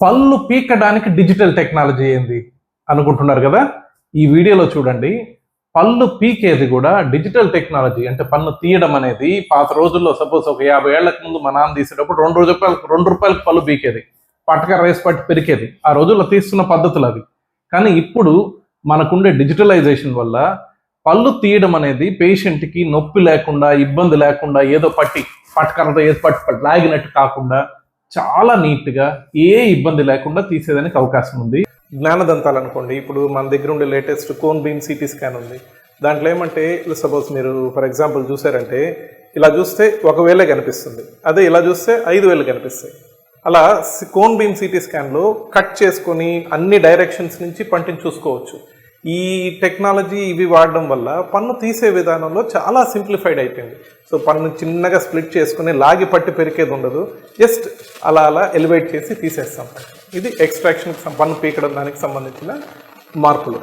పళ్ళు పీకడానికి digital technology ఏంది అనుకుంటున్నారు కదా? ఈ వీడియోలో చూడండి. పళ్ళు పీకేది కూడా డిజిటల్ టెక్నాలజీ అంటే పన్ను తీయడం అనేది పాత రోజుల్లో సపోజ్ ఒక యాభై ఏళ్ళకు ముందు మా నాన్న తీసేటప్పుడు రెండు రూపాయలకు రెండు రూపాయలకు పళ్ళు పీకేది. పట్టక రేస్ పట్టి పెరికేది. ఆ రోజుల్లో తీస్తున్న పద్ధతులు అవి. కానీ ఇప్పుడు మనకుండే డిజిటలైజేషన్ వల్ల పళ్ళు తీయడం అనేది పేషెంట్కి నొప్పి లేకుండా ఇబ్బంది లేకుండా ఏదో పట్టి పట్టకరతో ఏదో పట్టు పట్టి లాగినట్టు కాకుండా చాలా నీట్గా ఏ ఇబ్బంది లేకుండా తీసేదానికి అవకాశం ఉంది. జ్ఞానదంతాలు అనుకోండి. ఇప్పుడు మన దగ్గర ఉండే latest cone beam CT scan ఉంది. దాంట్లో ఏమంటే సపోజ్ మీరు ఫర్ ఎగ్జాంపుల్ చూసారంటే ఇలా చూస్తే ఒకవేళ కనిపిస్తుంది. అదే ఇలా చూస్తే ఐదు వేలు కనిపిస్తాయి. అలా కోన్ బీమ్ సిటీ స్కాన్లో కట్ చేసుకొని అన్ని డైరెక్షన్స్ నుంచి పంటిని చూసుకోవచ్చు. ఈ టెక్నాలజీ ఇవి వాడడం వల్ల పన్ను తీసే విధానంలో చాలా సింప్లిఫైడ్ అయిపోయింది. సో పన్ను చిన్నగా స్ప్లిట్ చేసుకుని లాగి పట్టి పెరికేది ఉండదు. జస్ట్ అలా అలా ఎలివేట్ చేసి తీసేస్తాం. ఇది ఎక్స్ట్రాక్షన్కి పన్ను పీకడం దానికి సంబంధించిన మార్పులు.